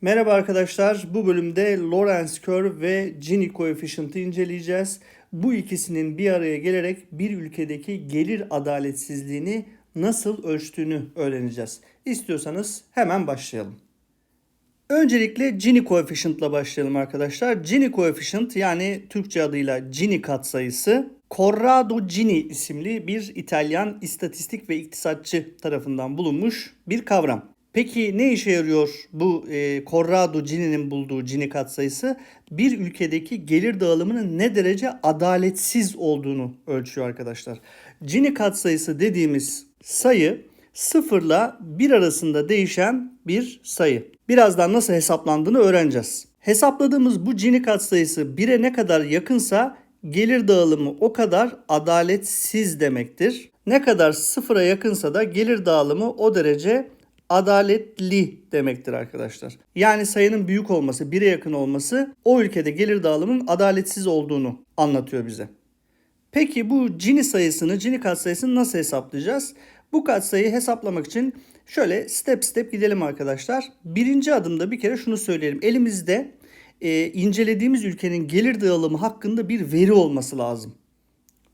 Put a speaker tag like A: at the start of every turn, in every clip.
A: Merhaba arkadaşlar. Bu bölümde Lorenz curve ve Gini coefficient'ı inceleyeceğiz. Bu ikisinin bir araya gelerek bir ülkedeki gelir adaletsizliğini nasıl ölçtüğünü öğreneceğiz. İstiyorsanız hemen başlayalım. Öncelikle Gini coefficient'la başlayalım arkadaşlar. Gini coefficient yani Türkçe adıyla Gini katsayısı Corrado Gini isimli bir İtalyan istatistik ve iktisatçı tarafından bulunmuş bir kavram. Peki ne işe yarıyor bu e, Corrado Gini'nin bulduğu Gini katsayısı? Bir ülkedeki gelir dağılımının ne derece adaletsiz olduğunu ölçüyor arkadaşlar. Gini katsayısı dediğimiz sayı sıfırla 1 arasında değişen bir sayı. Birazdan nasıl hesaplandığını öğreneceğiz. Hesapladığımız bu Gini katsayısı 1'e ne kadar yakınsa gelir dağılımı o kadar adaletsiz demektir. Ne kadar sıfıra yakınsa da gelir dağılımı o derece adaletli demektir arkadaşlar. Yani sayının büyük olması, 1'e yakın olması o ülkede gelir dağılımının adaletsiz olduğunu anlatıyor bize. Peki bu Gini sayısını, Gini katsayısını nasıl hesaplayacağız? Bu katsayıyı hesaplamak için şöyle step step gidelim arkadaşlar. Birinci adımda bir kere şunu söyleyelim. Elimizde e, incelediğimiz ülkenin gelir dağılımı hakkında bir veri olması lazım.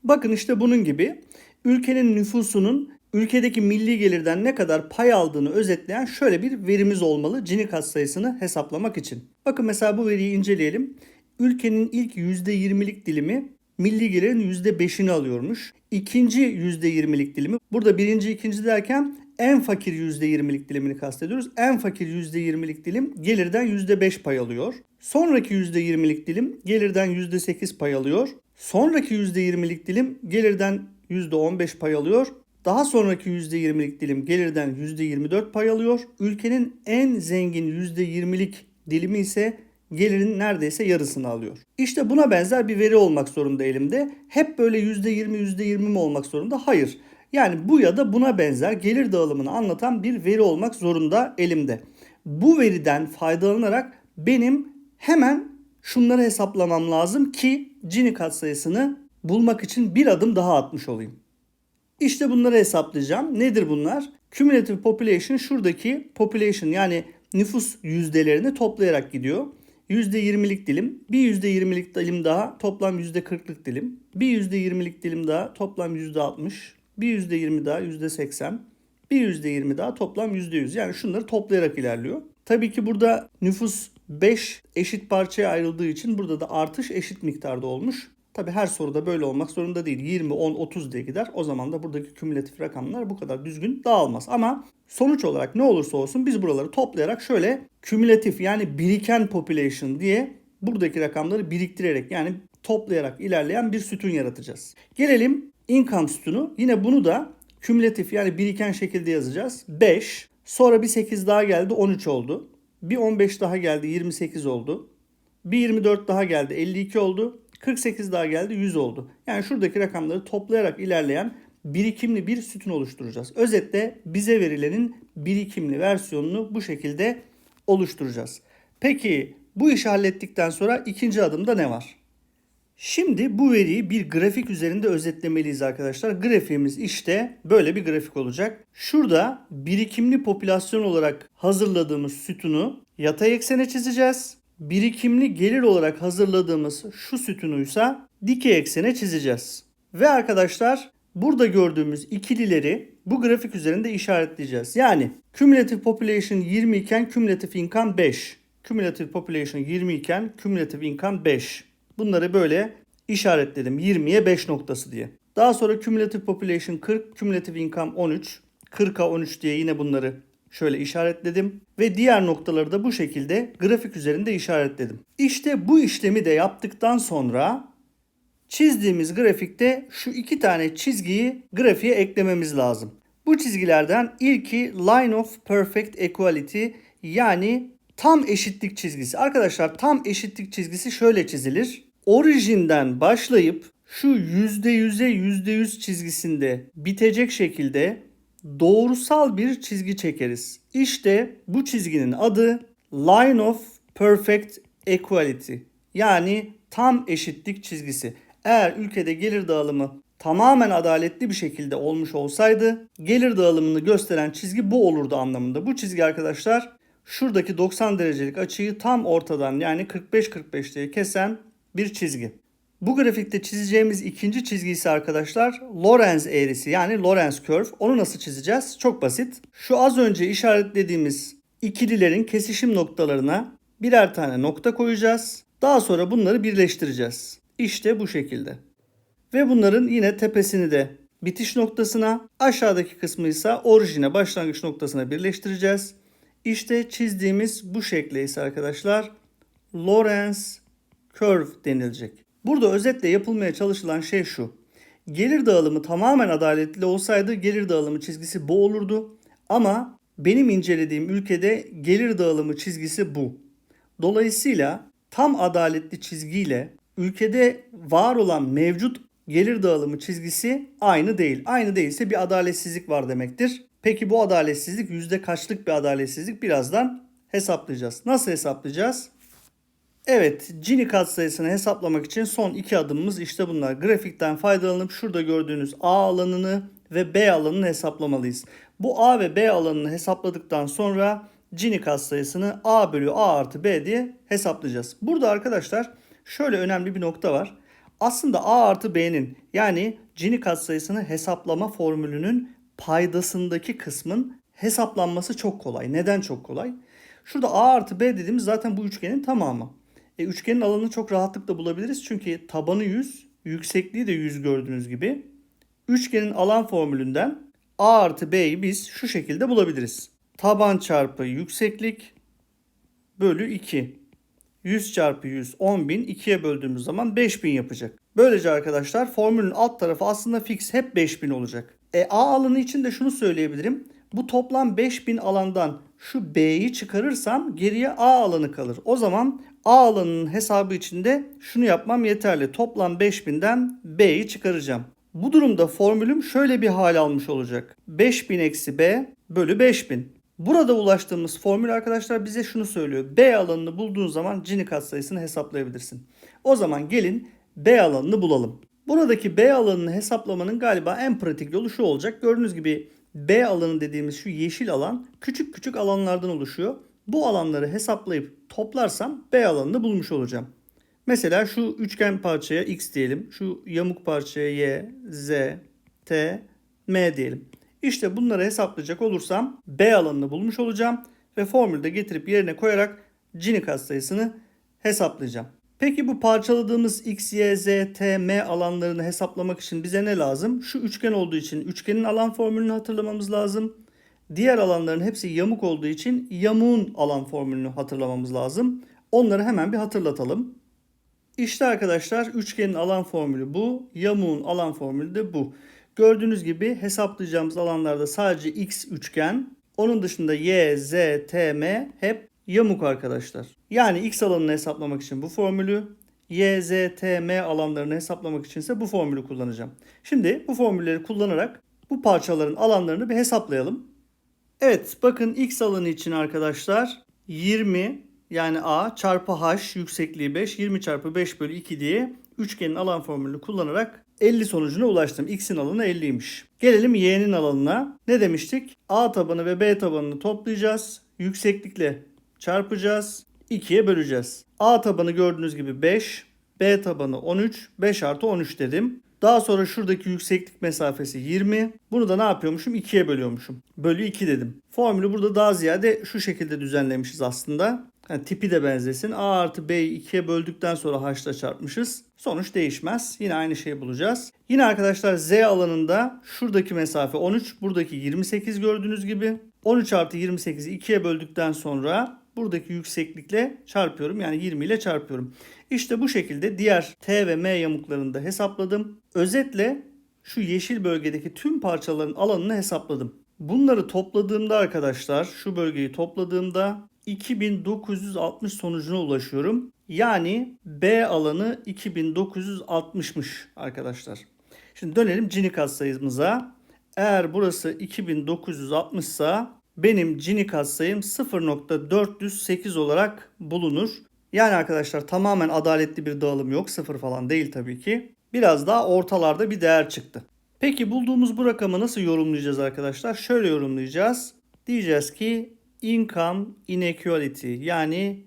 A: Bakın işte bunun gibi ülkenin nüfusunun ülkedeki milli gelirden ne kadar pay aldığını özetleyen şöyle bir verimiz olmalı Gini katsayısını hesaplamak için. Bakın mesela bu veriyi inceleyelim. Ülkenin ilk %20'lik dilimi milli gelirin %5'ini alıyormuş. İkinci %20'lik dilimi burada birinci ikinci derken en fakir %20'lik dilimini kastediyoruz. En fakir %20'lik dilim gelirden %5 pay alıyor. Sonraki %20'lik dilim gelirden %8 pay alıyor. Sonraki %20'lik dilim gelirden %15 pay alıyor. Daha sonraki %20'lik dilim gelirden %24 pay alıyor. Ülkenin en zengin %20'lik dilimi ise gelirin neredeyse yarısını alıyor. İşte buna benzer bir veri olmak zorunda elimde. Hep böyle %20 %20 mi olmak zorunda? Hayır. Yani bu ya da buna benzer gelir dağılımını anlatan bir veri olmak zorunda elimde. Bu veriden faydalanarak benim hemen şunları hesaplamam lazım ki Gini katsayısını bulmak için bir adım daha atmış olayım. İşte bunları hesaplayacağım. Nedir bunlar? Cumulative population şuradaki population yani nüfus yüzdelerini toplayarak gidiyor. %20'lik dilim, bir %20'lik dilim daha toplam %40'lık dilim, bir %20'lik dilim daha toplam %60, bir %20 daha %80, bir %20 daha toplam %100. Yani şunları toplayarak ilerliyor. Tabii ki burada nüfus 5 eşit parçaya ayrıldığı için burada da artış eşit miktarda olmuş. Tabi her soruda böyle olmak zorunda değil. 20, 10, 30 diye gider. O zaman da buradaki kümülatif rakamlar bu kadar düzgün dağılmaz. Ama sonuç olarak ne olursa olsun biz buraları toplayarak şöyle kümülatif yani biriken population diye buradaki rakamları biriktirerek yani toplayarak ilerleyen bir sütun yaratacağız. Gelelim income sütunu. Yine bunu da kümülatif yani biriken şekilde yazacağız. 5. Sonra bir 8 daha geldi 13 oldu. Bir 15 daha geldi 28 oldu. Bir 24 daha geldi 52 oldu. 48 daha geldi 100 oldu. Yani şuradaki rakamları toplayarak ilerleyen birikimli bir sütun oluşturacağız. Özetle bize verilenin birikimli versiyonunu bu şekilde oluşturacağız. Peki bu işi hallettikten sonra ikinci adımda ne var? Şimdi bu veriyi bir grafik üzerinde özetlemeliyiz arkadaşlar. Grafiğimiz işte böyle bir grafik olacak. Şurada birikimli popülasyon olarak hazırladığımız sütunu yatay eksene çizeceğiz birikimli gelir olarak hazırladığımız şu sütunuysa dikey eksene çizeceğiz. Ve arkadaşlar burada gördüğümüz ikilileri bu grafik üzerinde işaretleyeceğiz. Yani cumulative population 20 iken cumulative income 5. Cumulative population 20 iken cumulative income 5. Bunları böyle işaretledim 20'ye 5 noktası diye. Daha sonra cumulative population 40, cumulative income 13. 40'a 13 diye yine bunları şöyle işaretledim ve diğer noktaları da bu şekilde grafik üzerinde işaretledim. İşte bu işlemi de yaptıktan sonra çizdiğimiz grafikte şu iki tane çizgiyi grafiğe eklememiz lazım. Bu çizgilerden ilki line of perfect equality yani tam eşitlik çizgisi. Arkadaşlar tam eşitlik çizgisi şöyle çizilir. Orijinden başlayıp şu %100'e %100 çizgisinde bitecek şekilde doğrusal bir çizgi çekeriz. İşte bu çizginin adı Line of Perfect Equality yani tam eşitlik çizgisi. Eğer ülkede gelir dağılımı tamamen adaletli bir şekilde olmuş olsaydı gelir dağılımını gösteren çizgi bu olurdu anlamında. Bu çizgi arkadaşlar şuradaki 90 derecelik açıyı tam ortadan yani 45-45 diye kesen bir çizgi. Bu grafikte çizeceğimiz ikinci çizgi ise arkadaşlar Lorenz eğrisi yani Lorenz curve. Onu nasıl çizeceğiz? Çok basit. Şu az önce işaretlediğimiz ikililerin kesişim noktalarına birer tane nokta koyacağız. Daha sonra bunları birleştireceğiz. İşte bu şekilde. Ve bunların yine tepesini de bitiş noktasına, aşağıdaki kısmı ise orijine başlangıç noktasına birleştireceğiz. İşte çizdiğimiz bu şekle ise arkadaşlar Lorenz curve denilecek. Burada özetle yapılmaya çalışılan şey şu. Gelir dağılımı tamamen adaletli olsaydı gelir dağılımı çizgisi bu olurdu. Ama benim incelediğim ülkede gelir dağılımı çizgisi bu. Dolayısıyla tam adaletli çizgiyle ülkede var olan mevcut gelir dağılımı çizgisi aynı değil. Aynı değilse bir adaletsizlik var demektir. Peki bu adaletsizlik yüzde kaçlık bir adaletsizlik birazdan hesaplayacağız. Nasıl hesaplayacağız? Evet, Gini katsayısını hesaplamak için son iki adımımız işte bunlar. Grafikten faydalanıp şurada gördüğünüz A alanını ve B alanını hesaplamalıyız. Bu A ve B alanını hesapladıktan sonra Gini katsayısını A bölü A artı B diye hesaplayacağız. Burada arkadaşlar şöyle önemli bir nokta var. Aslında A artı B'nin yani Gini katsayısını hesaplama formülünün paydasındaki kısmın hesaplanması çok kolay. Neden çok kolay? Şurada A artı B dediğimiz zaten bu üçgenin tamamı. E, üçgenin alanını çok rahatlıkla bulabiliriz. Çünkü tabanı 100, yüksekliği de 100 gördüğünüz gibi. Üçgenin alan formülünden A artı B'yi biz şu şekilde bulabiliriz. Taban çarpı yükseklik bölü 2. 100 çarpı 100 10.000 2'ye böldüğümüz zaman 5000 yapacak. Böylece arkadaşlar formülün alt tarafı aslında fix hep 5000 olacak. E A alanı için de şunu söyleyebilirim. Bu toplam 5000 alandan şu B'yi çıkarırsam geriye A alanı kalır. O zaman A alanının hesabı içinde şunu yapmam yeterli. Toplam 5000'den B'yi çıkaracağım. Bu durumda formülüm şöyle bir hal almış olacak. 5000 eksi B bölü 5000. Burada ulaştığımız formül arkadaşlar bize şunu söylüyor. B alanını bulduğun zaman Gini katsayısını hesaplayabilirsin. O zaman gelin B alanını bulalım. Buradaki B alanını hesaplamanın galiba en pratik yolu şu olacak. Gördüğünüz gibi B alanı dediğimiz şu yeşil alan küçük küçük alanlardan oluşuyor. Bu alanları hesaplayıp toplarsam B alanını bulmuş olacağım. Mesela şu üçgen parçaya X diyelim. Şu yamuk parçaya Y, Z, T, M diyelim. İşte bunları hesaplayacak olursam B alanını bulmuş olacağım ve formülde getirip yerine koyarak Gini katsayısını hesaplayacağım. Peki bu parçaladığımız X, Y, Z, T, M alanlarını hesaplamak için bize ne lazım? Şu üçgen olduğu için üçgenin alan formülünü hatırlamamız lazım. Diğer alanların hepsi yamuk olduğu için yamuğun alan formülünü hatırlamamız lazım. Onları hemen bir hatırlatalım. İşte arkadaşlar üçgenin alan formülü bu. Yamuğun alan formülü de bu. Gördüğünüz gibi hesaplayacağımız alanlarda sadece X üçgen. Onun dışında Y, Z, T, M hep yamuk arkadaşlar. Yani X alanını hesaplamak için bu formülü, Y, Z, T, M alanlarını hesaplamak için ise bu formülü kullanacağım. Şimdi bu formülleri kullanarak bu parçaların alanlarını bir hesaplayalım. Evet bakın X alanı için arkadaşlar 20 yani A çarpı H yüksekliği 5 20 çarpı 5 bölü 2 diye üçgenin alan formülünü kullanarak 50 sonucuna ulaştım. X'in alanı 50'ymiş. Gelelim Y'nin alanına. Ne demiştik? A tabanı ve B tabanını toplayacağız. Yükseklikle çarpacağız. 2'ye böleceğiz. A tabanı gördüğünüz gibi 5. B tabanı 13. 5 artı 13 dedim. Daha sonra şuradaki yükseklik mesafesi 20. Bunu da ne yapıyormuşum? 2'ye bölüyormuşum. Bölü 2 dedim. Formülü burada daha ziyade şu şekilde düzenlemişiz aslında. Yani tipi de benzesin. A artı B'yi 2'ye böldükten sonra H'la çarpmışız. Sonuç değişmez. Yine aynı şeyi bulacağız. Yine arkadaşlar Z alanında şuradaki mesafe 13. Buradaki 28 gördüğünüz gibi. 13 artı 28'i 2'ye böldükten sonra buradaki yükseklikle çarpıyorum. Yani 20 ile çarpıyorum. İşte bu şekilde diğer T ve M yamuklarını da hesapladım. Özetle şu yeşil bölgedeki tüm parçaların alanını hesapladım. Bunları topladığımda arkadaşlar şu bölgeyi topladığımda 2960 sonucuna ulaşıyorum. Yani B alanı 2960'mış arkadaşlar. Şimdi dönelim Gini katsayımıza. Eğer burası 2960 ise benim Gini katsayım 0.408 olarak bulunur. Yani arkadaşlar tamamen adaletli bir dağılım yok. Sıfır falan değil tabii ki. Biraz daha ortalarda bir değer çıktı. Peki bulduğumuz bu rakamı nasıl yorumlayacağız arkadaşlar? Şöyle yorumlayacağız. Diyeceğiz ki income inequality yani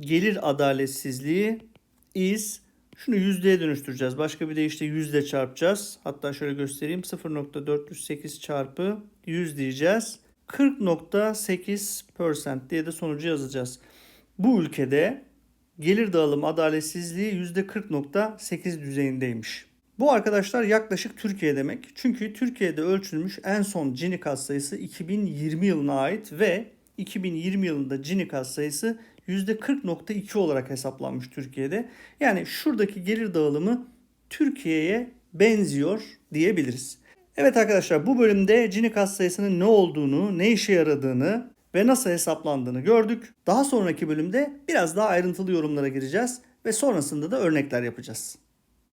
A: gelir adaletsizliği is şunu yüzdeye dönüştüreceğiz. Başka bir deyişle yüzle çarpacağız. Hatta şöyle göstereyim. 0.408 çarpı 100 diyeceğiz. 40.8% diye de sonucu yazacağız. Bu ülkede gelir dağılımı adaletsizliği %40.8 düzeyindeymiş. Bu arkadaşlar yaklaşık Türkiye demek. Çünkü Türkiye'de ölçülmüş en son Gini kas sayısı 2020 yılına ait ve 2020 yılında Gini kas sayısı %40.2 olarak hesaplanmış Türkiye'de. Yani şuradaki gelir dağılımı Türkiye'ye benziyor diyebiliriz. Evet arkadaşlar bu bölümde Gini kas sayısının ne olduğunu, ne işe yaradığını ve nasıl hesaplandığını gördük. Daha sonraki bölümde biraz daha ayrıntılı yorumlara gireceğiz ve sonrasında da örnekler yapacağız.